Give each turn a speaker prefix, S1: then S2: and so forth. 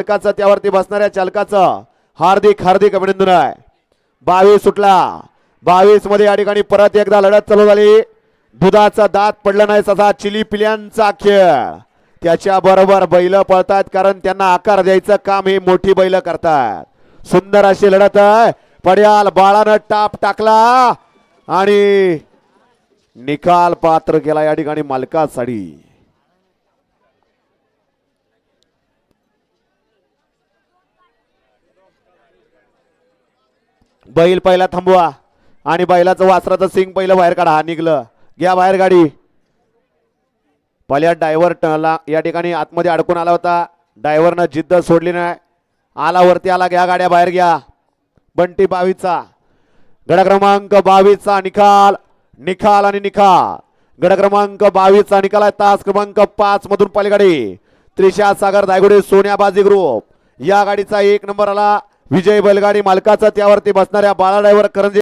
S1: चालकाचा त्यावरती बसणाऱ्या चालकाचं. हार्दिक हार्दिक अभिनंदन आहे. बावीस सुटला. बावीसमध्ये या ठिकाणी परत एकदा लढत चालू झाली. दुधाचा दात पडला नाही तसा चिली पिल्यांचा खेळ. त्याच्या बरोबर बैल पळतात कारण त्यांना आकार द्यायचं काम हे मोठी बैल करतात सुंदर अशी लढत आहे. पड्याल बाळानं टाप टाकला. आणि निकाल पात्र केला या ठिकाणी मालकासाठी. बैल पहिला थांबवा आणि बैलाचं वासराचं सिंग पहिलं बाहेर काढा. हा निघलं. घ्या बाहेर गाडी. पहिल्या डायव्हर या ठिकाणी आतमध्ये अडकून आला होता. डायव्हरनं जिद्द सोडली नाही. आला वरती आला घ्या गाड्या बाहेर घ्या. बंटी बावीसचा. गड क्रमांक बावीसचा निकाल. निकाल आणि निकाल. गड क्रमांक बावीसचा निकाल आहे. तास क्रमांक पाच मधून पलीकडे त्रिशा सागर दायगुडे सोन्या बाजी ग्रुप. या गाडीचा एक नंबर आला. विजय बैलगाडी मालकाचा त्यावरती बसणाऱ्या बाळा ड्रायव्हर करंजे